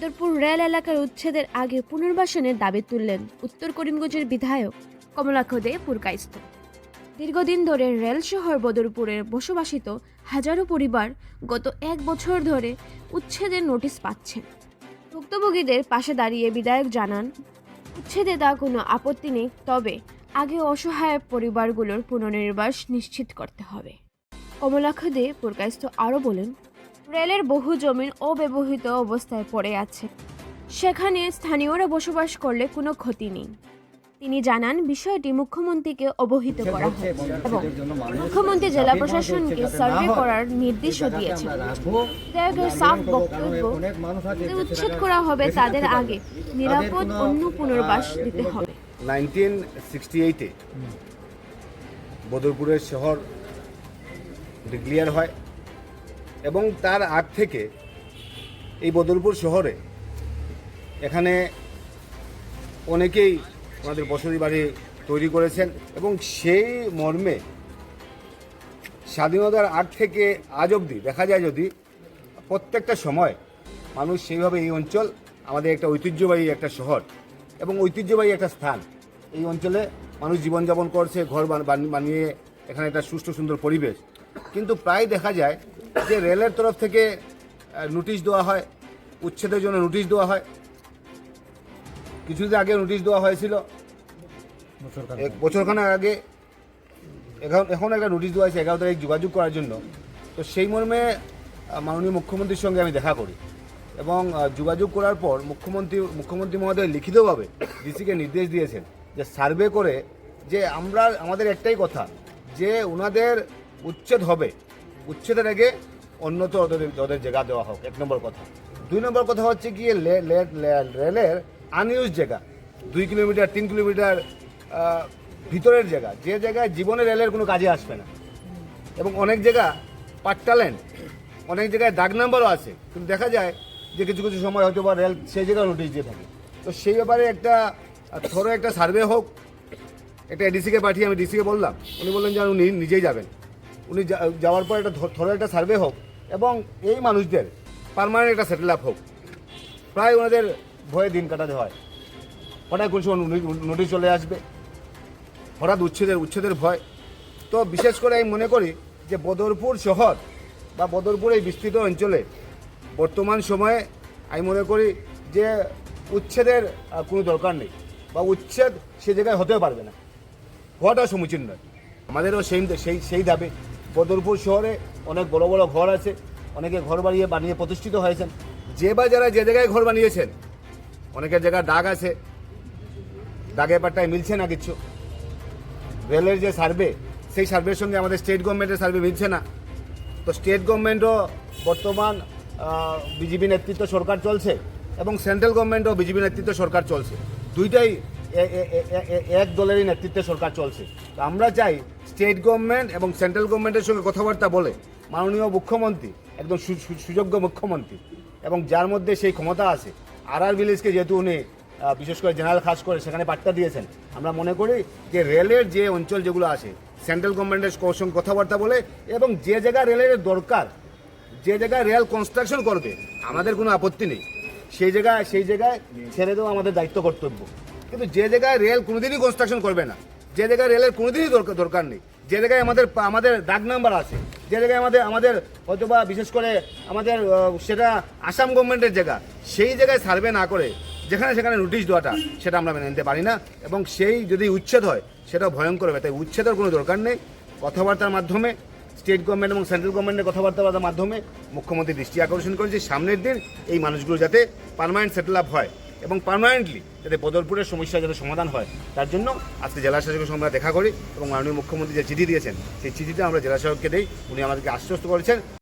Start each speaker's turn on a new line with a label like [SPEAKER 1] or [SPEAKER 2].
[SPEAKER 1] Badarpur rail এলাকার উচ্ছেদের আগে পুনর্বাসনের দাবি তুললেন উত্তর করিমগঞ্জের বিধায়ক কমলাক্ষ দে পুরকাইস্ত দীর্ঘদিন ধরে রেল শহর বদরপুরের বসবাসিত হাজারো পরিবার গত এক বছর ধরে উচ্ছেদের নোটিশ পাচ্ছেন। ভুক্তভোগীদের পাশে দাঁড়িয়ে বিধায়ক জানান, উচ্ছেদে তা কোনো আপত্তি নেই, তবে আগে অসহায় পরিবারগুলোর পুনর্নির্বাস নিশ্চিত করতে হবে। কমলাক্ষ দে পুরকাইস্ত আরও বলেন রেলের বহু জমিন অব্যবহৃত অবস্থায় পড়ে আছে। সেখানে স্থানীয়রা বসবাস করলে কোনো ক্ষতি নেই। তিনি জানান বিষয়টি মুখ্যমন্ত্রীকে অবহিত করা হয় এবং মুখ্যমন্ত্রী জেলা প্রশাসনকে সার্ভে করার নির্দেশও দিয়েছেন। বিধায়কের সাফ বক্তব্য উচ্ছেদ করা হবে তাদের আগে। নিরাপদ অন্য পুনর্বাস দিতে হবে।
[SPEAKER 2] নাইনটিন সিক্সটি এইটে বদরপুরের শহর ডিক্লিয়ার হয়। এবং তার আগ থেকে এই বদরপুর শহরে এখানে অনেকেই আমাদের বসতি বাড়ি তৈরি করেছেন এবং সেই মর্মে স্বাধীনতার আগ থেকে আজ অবধি, দেখা যায় যদি প্রত্যেকটা সময় মানুষ সেইভাবে এই অঞ্চল, আমাদের একটা ঐতিহ্যবাহী একটা শহর এবং ঐতিহ্যবাহী একটা স্থান, এই অঞ্চলে মানুষ জীবনযাপন করছে, ঘর বান- বান- বানিয়ে এখানে একটা সুষ্ঠু সুন্দর পরিবেশ। কিন্তু প্রায় দেখা যায় যে রেলের তরফ থেকে নোটিশ দেওয়া হয় উচ্ছেদের জন্য নোটিশ দেওয়া হয়। কিছুদিন আগে নোটিশ দেওয়া হয়েছিল। এক বছরখানেক আগে। এখন এখন একটা নোটিশ দেওয়া হয়েছে এগারো তারিখ যোগাযোগ করার জন্য। তো সেই মর্মে মাননীয় মুখ্যমন্ত্রীর সঙ্গে আমি দেখা করি। এবং যোগাযোগ করার পর মুখ্যমন্ত্রী মুখ্যমন্ত্রী মহোদয় লিখিতভাবে ডিসিকে নির্দেশ দিয়েছেন যে সার্ভে করে যে আমরা আমাদের একটাই কথা যে ওনাদের উচ্ছেদ হবে। উচ্ছেদের আগে অন্যত ওদের ওদের জায়গা দেওয়া হোক, এক নম্বর কথা। দুই নম্বর কথা হচ্ছে গিয়ে রেলের আনইউজ জায়গা, দুই কিলোমিটার, তিন কিলোমিটার ভিতরের জায়গা, যে জায়গায় জীবনে রেলের কোনো কাজে আসবে না। এবং অনেক জায়গা পাট্টালেন অনেক জায়গায় দাগ নাম্বারও আছে, কিন্তু দেখা যায় যে কিছু কিছু সময় হয়তো বা রেল সেই জায়গায় নোটিশ দিয়ে থাকে। তো সেই ব্যাপারে একটা থরো একটা সার্ভে হোক, একটা এডিসিকে পাঠিয়ে আমি ডিসিকে বললাম। উনি বললেন যে উনি নিজেই যাবেন। উনি যাওয়ার পর একটা থরো একটা সার্ভে হোক এবং এই মানুষদের পারমানেন্ট একটা সেটেল আপ হোক। প্রায় ওনাদের ভয়ে দিন কাটাতে হয়। হঠাৎ কোন সময় নোটিশ- চলে আসবে। হঠাৎ উচ্ছেদের উচ্ছেদের ভয়। তো বিশেষ করে আমি মনে করি যে বদরপুর শহর বা বদরপুর এই বিস্তৃত অঞ্চলে বর্তমান সময়ে আমি মনে করি যে উচ্ছেদের কোনো দরকার নেই বা উচ্ছেদ সে জায়গায় হতেও পারবে না। হওয়াটাও সমুচীন নয়। আমাদেরও সেই সেই সেই দাবি। বদরপুর শহরে অনেক বড় বড় ঘর আছে, অনেকে ঘর বানিয়ে বানিয়ে প্রতিষ্ঠিত হয়েছেন। যে বা যারা যে জায়গায় ঘর বানিয়েছেন, অনেকের জায়গায় দাগ আছে, দাগের পাট্টায় মিলছে না কিছু। রেলের যে সার্ভে, সেই সার্ভের সঙ্গে আমাদের স্টেট গভর্নমেন্টের সার্ভে মিলছে না। তো স্টেট গভর্নমেন্টও বর্তমান বিজেপি নেতৃত্ব সরকার চলছে এবং সেন্ট্রাল গভর্নমেন্টও বিজেপি নেতৃত্ব সরকার চলছে। দুইটাই এক দলেরই নেতৃত্বে সরকার চলছে। তো আমরা চাই স্টেট গভর্নমেন্ট এবং সেন্ট্রাল গভর্নমেন্টের সঙ্গে কথাবার্তা বলে মাননীয় মুখ্যমন্ত্রী, একদম সুযোগ্য মুখ্যমন্ত্রী এবং যার মধ্যে সেই ক্ষমতা আছে আর আর ভিলেজকে যেহেতু উনি বিশেষ করে জেনারেল খাস করে সেখানে বার্তা দিয়েছেন, আমরা মনে করি যে রেলের যে অঞ্চল যেগুলো আছে সেন্ট্রাল গভর্নমেন্টের সঙ্গে কথাবার্তা বলে এবং যে জায়গায় রেলের দরকার, যে জায়গায় রেল কনস্ট্রাকশন করবে, আমাদের কোনো আপত্তি নেই। সেই জায়গায় সেই জায়গায় ছেড়ে দেওয়া আমাদের দায়িত্ব কর্তব্য। কিন্তু যে জায়গায় রেল কোনোদিনই কনস্ট্রাকশন করবে না, যে জায়গায় রেলের কোনোদিনই দরকার নেই। যে জায়গায় আমাদের আমাদের দাগ নাম্বার আছে, যে জায়গায় আমাদের আমাদের হয়তো বা বিশেষ করে আমাদের সেটা আসাম গভর্নমেন্টের জায়গা, সেই জায়গায় সার্ভে না করে যেখানে সেখানে নোটিশ দেওয়াটা, সেটা আমরা মেনে নিতে পারি না। এবং সেই যদি উচ্ছেদ হয় সেটা ভয়ঙ্কর হবে তাই উচ্ছেদের কোনো দরকার নেই। কথাবার্তার মাধ্যমে স্টেট গভর্নমেন্ট এবং সেন্ট্রাল গভর্নমেন্টের কথাবার্তার মাধ্যমে মুখ্যমন্ত্রী দৃষ্টি আকর্ষণ করেছে। সামনের দিন এই মানুষগুলো যাতে পার্মানেন্ট সেটেল আপ হয়। এবং পার্মানেন্টলি যাতে বদরপুরের সমস্যা যাতে সমাধান হয়, তার জন্য আজকে জেলা শাসকের সঙ্গে আমরা দেখা করি এবং মাননীয় মুখ্যমন্ত্রী যে চিঠি দিয়েছেন, সেই চিঠিটা আমরা জেলা শাসককে দিই। উনি আমাদেরকে আশ্বস্ত করেছেন।